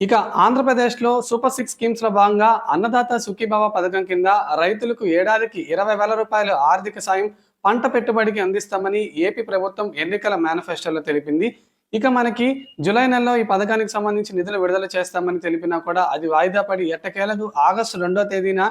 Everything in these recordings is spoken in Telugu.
ఇక ఆంధ్రప్రదేశ్లో సూపర్ సిక్స్ స్కీమ్స్లో భాగంగా అన్నదాత సుఖీభావ పథకం కింద రైతులకు ఏడాదికి ఇరవై వేల రూపాయల ఆర్థిక సాయం పంట పెట్టుబడికి అందిస్తామని ఏపీ ప్రభుత్వం ఎన్నికల మేనిఫెస్టోలో తెలిపింది. ఇక మనకి జూలై నెలలో ఈ పథకానికి సంబంధించి నిధులు విడుదల చేస్తామని తెలిపినా కూడా అది వాయిదా పడి ఎట్టకేలకు ఆగస్టు రెండో తేదీన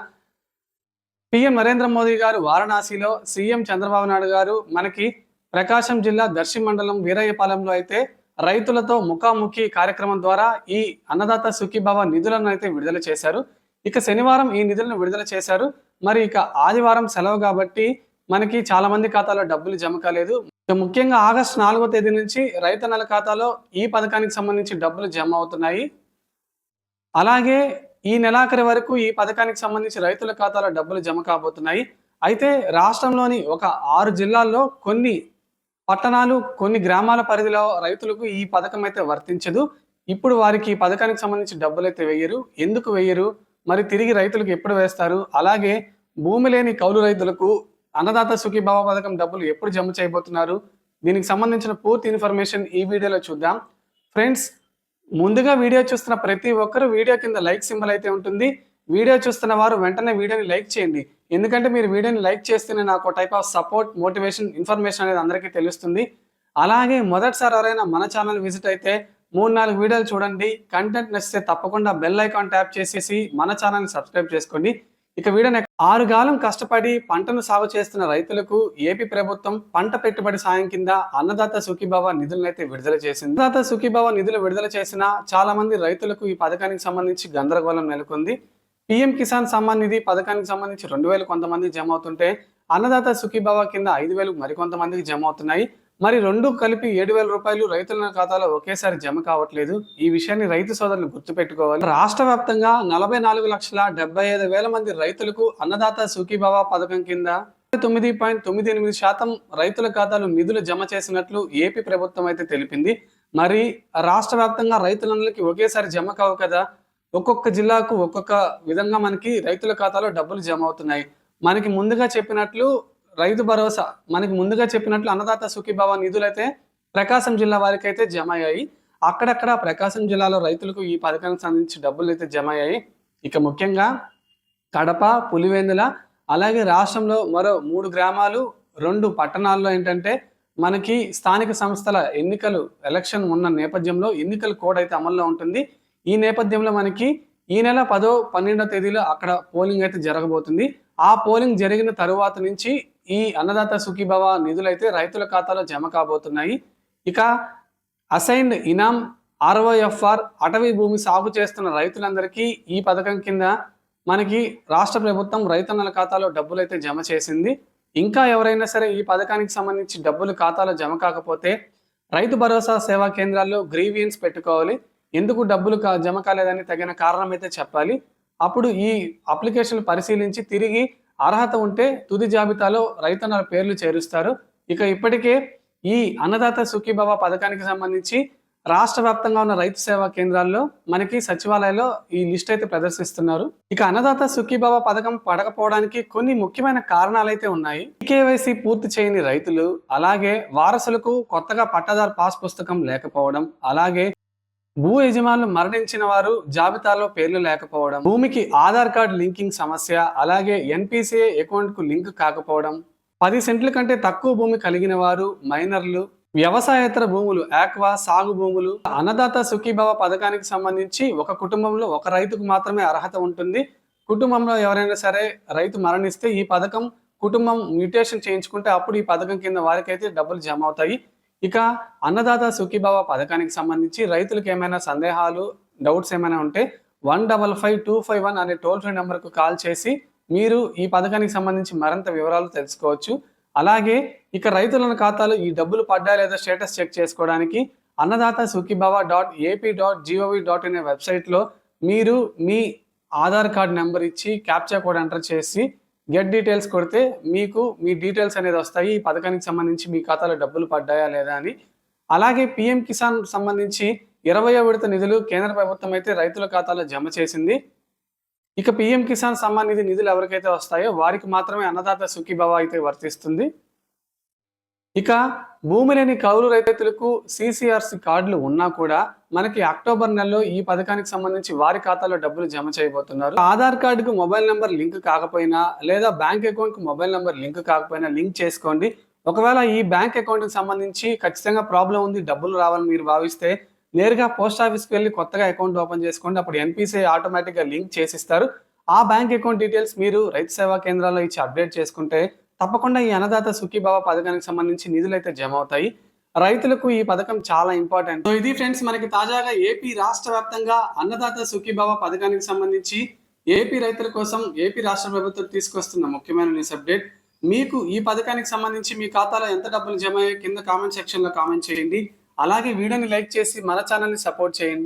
పిఎం నరేంద్ర మోదీ గారు వారణాసిలో సీఎం చంద్రబాబు నాయుడు గారు మనకి ప్రకాశం జిల్లా దర్శి మండలం వీరయ్యపాలెంలో అయితే రైతులతో ముఖాముఖి కార్యక్రమం ద్వారా ఈ అన్నదాత సుఖీభావ నిధులను అయితే విడుదల చేశారు. ఇక శనివారం ఈ నిధులను విడుదల చేశారు. మరి ఇక ఆదివారం సెలవు కాబట్టి మనకి చాలా మంది ఖాతాలో డబ్బులు జమ కాలేదు. ఇక ముఖ్యంగా ఆగస్టు నాలుగో తేదీ నుంచి రైతు నెల ఖాతాలో ఈ పథకానికి సంబంధించి డబ్బులు జమ అవుతున్నాయి. అలాగే ఈ నెలాఖరి వరకు ఈ పథకానికి సంబంధించి రైతుల ఖాతాలో డబ్బులు జమ కాబోతున్నాయి. అయితే రాష్ట్రంలోని ఒక ఆరు జిల్లాల్లో కొన్ని పట్టణాలు కొన్ని గ్రామాల పరిధిలో రైతులకు ఈ పథకం అయితే వర్తించదు. ఇప్పుడు వారికి ఈ పథకానికి సంబంధించి డబ్బులు అయితే వేయరు. ఎందుకు వేయరు? మరి తిరిగి రైతులకు ఎప్పుడు వేస్తారు? అలాగే భూమి లేని కౌలు రైతులకు అన్నదాత సుఖీభావ పథకం డబ్బులు ఎప్పుడు జమ చేయబోతున్నారు? దీనికి సంబంధించిన పూర్తి ఇన్ఫర్మేషన్ ఈ వీడియోలో చూద్దాం. ఫ్రెండ్స్ ముందుగా వీడియో చూస్తున్న ప్రతి ఒక్కరు వీడియో కింద లైక్ సింబల్ అయితే ఉంటుంది. వీడియో చూస్తున్న వారు వెంటనే వీడియోని లైక్ చేయండి. ఎందుకంటే మీరు వీడియోని లైక్ చేస్తేనే నాకు type of support motivation information అనేది అందరికీ తెలుస్తుంది. అలాగే మొదటిసారి ఎవరైనా మన ఛానల్ విజిట్ అయితే మూడు నాలుగు వీడియోలు చూడండి. కంటెంట్ నచ్చితే తప్పకుండా బెల్ ఐకాన్ ట్యాప్ చేసేసి మన ఛానల్ని సబ్స్క్రైబ్ చేసుకోండి. ఇక వీడియో ఆరు కాలం కష్టపడి పంటను సాగు చేస్తున్న రైతులకు ఏపీ ప్రభుత్వం పంట పెట్టుబడి సాయం కింద అన్నదాత సుఖీభావ నిధులను అయితే విడుదల చేసింది. అన్నదాత సుఖీభావ నిధులు విడుదల చేసిన చాలా మంది రైతులకు ఈ పథకానికి సంబంధించి గందరగోళం నెలకొంది. పిఎం కిసాన్ సమ్మాన్ నిధి పథకానికి సంబంధించి రెండు వేలు కొంతమంది జమ అవుతుంటే అన్నదాత సుఖీభావ కింద ఐదు వేలు మరికొంతమందికి జమ అవుతున్నాయి. మరి రెండు కలిపి ఏడు వేల రూపాయలు రైతుల ఖాతాలో ఒకేసారి జమ కావట్లేదు. ఈ విషయాన్ని రైతు సోదరులు గుర్తుపెట్టుకోవాలి. రాష్ట్ర వ్యాప్తంగా నలభై నాలుగు లక్షల డెబ్బై ఐదు వేల మంది రైతులకు అన్నదాత సుఖీభావ పథకం కింద తొమ్మిది పాయింట్ తొమ్మిది ఎనిమిది శాతం రైతుల ఖాతాలో నిధులు జమ చేసినట్లు ఏపీ ప్రభుత్వం అయితే తెలిపింది. మరి రాష్ట్ర వ్యాప్తంగా రైతులందరికీ ఒకేసారి జమ కావు కదా. ఒక్కొక్క జిల్లాకు ఒక్కొక్క విధంగా మనకి రైతుల ఖాతాలో డబ్బులు జమ అవుతున్నాయి. మనకి ముందుగా చెప్పినట్లు రైతు భరోసా మనకి ముందుగా చెప్పినట్లు అన్నదాత సుఖీభావ నిధులైతే ప్రకాశం జిల్లా వారికి అయితే జమ అయ్యాయి. అక్కడక్కడ ప్రకాశం జిల్లాలో రైతులకు ఈ పథకానికి సంబంధించి డబ్బులు అయితే జమ అయ్యాయి. ఇక ముఖ్యంగా కడప పులివెందుల అలాగే రాష్ట్రంలో మరో మూడు గ్రామాలు రెండు పట్టణాల్లో ఏంటంటే మనకి స్థానిక సంస్థల ఎన్నికలు ఎలక్షన్ ఉన్న నేపథ్యంలో ఎన్నికల కోడ్ అయితే అమల్లో ఉంటుంది. ఈ నేపథ్యంలో మనకి ఈ నెల పదో పన్నెండో తేదీలో అక్కడ పోలింగ్ అయితే జరగబోతుంది. ఆ పోలింగ్ జరిగిన తరువాత నుంచి ఈ అన్నదాత సుఖీభవ నిధులు అయితే రైతుల ఖాతాలో జమ కాబోతున్నాయి. ఇక అసైన్డ్ ఇనామ్ ఆర్ఓఎఫ్ఆర్ అటవీ భూమి సాగు చేస్తున్న రైతులందరికీ ఈ పథకం కింద మనకి రాష్ట్ర ప్రభుత్వం రైతన్నల ఖాతాలో డబ్బులు అయితే జమ చేసింది. ఇంకా ఎవరైనా సరే ఈ పథకానికి సంబంధించి డబ్బులు ఖాతాలో జమ కాకపోతే రైతు భరోసా సేవా కేంద్రాల్లో గ్రీవియన్స్ పెట్టుకోవాలి. ఎందుకు డబ్బులు కా- జమ కాలేదని తగిన కారణం అయితే చెప్పాలి. అప్పుడు ఈ అప్లికేషన్ పరిశీలించి తిరిగి అర్హత ఉంటే తుది జాబితాలో రైతన్నల పేర్లు చేరుస్తారు. ఇక ఇప్పటికే ఈ అన్నదాత సుఖీభవ పథకానికి సంబంధించి రాష్ట్ర వ్యాప్తంగా ఉన్న రైతు సేవా కేంద్రాల్లో మనకి సచివాలయంలో ఈ లిస్ట్ అయితే ప్రదర్శిస్తున్నారు. ఇక అన్నదాత సుఖీభవ పథకం పడకపోవడానికి కొన్ని ముఖ్యమైన కారణాలు అయితే ఉన్నాయి. కేవైసీ పూర్తి చేయని రైతులు అలాగే వారసులకు కొత్తగా పట్టాదారు పాస్ పుస్తకం లేకపోవడం అలాగే భూ యజమానులు మరణించిన వారు జాబితాలో పేర్లు లేకపోవడం భూమికి ఆధార్ కార్డు లింకింగ్ సమస్య అలాగే ఎన్పిసిఏ అకౌంట్కు లింక్ కాకపోవడం పది సెంట్ల కంటే తక్కువ భూమి కలిగిన వారు మైనర్లు వ్యవసాయేతర భూములు ఆక్వా సాగు భూములు అన్నదాత సుఖీభవ పథకానికి సంబంధించి ఒక కుటుంబంలో ఒక రైతుకు మాత్రమే అర్హత ఉంటుంది. కుటుంబంలో ఎవరైనా సరే రైతు మరణిస్తే ఈ పథకం కుటుంబం మ్యూటేషన్ చేయించుకుంటే అప్పుడు ఈ పథకం కింద వారికైతే డబ్బులు జమ అవుతాయి. ఇక అన్నదాత సుఖీభావ పథకానికి సంబంధించి రైతులకు ఏమైనా సందేహాలు డౌట్స్ ఏమైనా ఉంటే one double five two five one అనే టోల్ ఫ్రీ నెంబర్కు కాల్ చేసి మీరు ఈ పథకానికి సంబంధించి మరింత వివరాలు తెలుసుకోవచ్చు. అలాగే ఇక రైతుల ఖాతాలో ఈ డబ్బులు పడ్డా లేదా స్టేటస్ చెక్ చేసుకోవడానికి Annadata Sukhibhava dot AP dot GOV dot అనే వెబ్సైట్లో మీరు మీ ఆధార్ కార్డ్ నెంబర్ ఇచ్చి క్యాప్చర్ కోడ్ ఎంటర్ చేసి గెట్ డీటెయిల్స్ కొడితే మీకు మీ డీటెయిల్స్ అనేది వస్తాయి. ఈ పథకానికి సంబంధించి మీ ఖాతాలో డబ్బులు పడ్డాయా లేదా అని. అలాగే పిఎం కిసాన్ సంబంధించి ఇరవయో విడత నిధులు కేంద్ర ప్రభుత్వం అయితే రైతుల ఖాతాలో జమ చేసింది. ఇక పిఎం కిసాన్ సమ్మాన్ నిధి నిధులు ఎవరికైతే వస్తాయో వారికి మాత్రమే అన్నదాత సుఖీభవ అయితే వర్తిస్తుంది. ఇక భూమి లేని కౌలు రైతులకు సిసిఆర్సి కార్డులు ఉన్నా కూడా మనకి అక్టోబర్ నెలలో ఈ పథకానికి సంబంధించి వారి ఖాతాలో డబ్బులు జమ చేయబోతున్నారు. ఆధార్ కార్డుకు మొబైల్ నెంబర్ లింక్ కాకపోయినా లేదా బ్యాంక్ అకౌంట్కు మొబైల్ నెంబర్ లింక్ కాకపోయినా లింక్ చేసుకోండి. ఒకవేళ ఈ బ్యాంక్ అకౌంట్కి సంబంధించి ఖచ్చితంగా ప్రాబ్లం ఉంది డబ్బులు రావాలని మీరు భావిస్తే నేరుగా పోస్ట్ ఆఫీస్కి వెళ్ళి కొత్తగా అకౌంట్ ఓపెన్ చేసుకోండి. అప్పుడు ఎన్పిసిఐ ఆటోమేటిక్గా లింక్ చేసిస్తారు. ఆ బ్యాంక్ అకౌంట్ డీటెయిల్స్ మీరు రైతు సేవా కేంద్రాల్లో ఇచ్చి అప్డేట్ చేసుకుంటే తప్పకుండా ఈ అన్నదాత సుఖీభావ పథకానికి సంబంధించి నిధులు అయితే జమ అవుతాయి రైతులకు ఈ పథకం చాలా ఇంపార్టెంట్. సో ఇది ఫ్రెండ్స్ మనకి తాజాగా ఏపీ రాష్ట్ర వ్యాప్తంగా అన్నదాత సుఖీభావ పథకానికి సంబంధించి ఏపీ రైతుల కోసం ఏపీ రాష్ట్ర ప్రభుత్వం తీసుకొస్తున్న ముఖ్యమైన న్యూస్ అప్డేట్. మీకు ఈ పథకానికి సంబంధించి మీ ఖాతాలో ఎంత డబ్బులు జమ అయ్యాయి కింద కామెంట్ సెక్షన్లో కామెంట్ చేయండి. అలాగే వీడియోని లైక్ చేసి మన ఛానల్ని సపోర్ట్ చేయండి.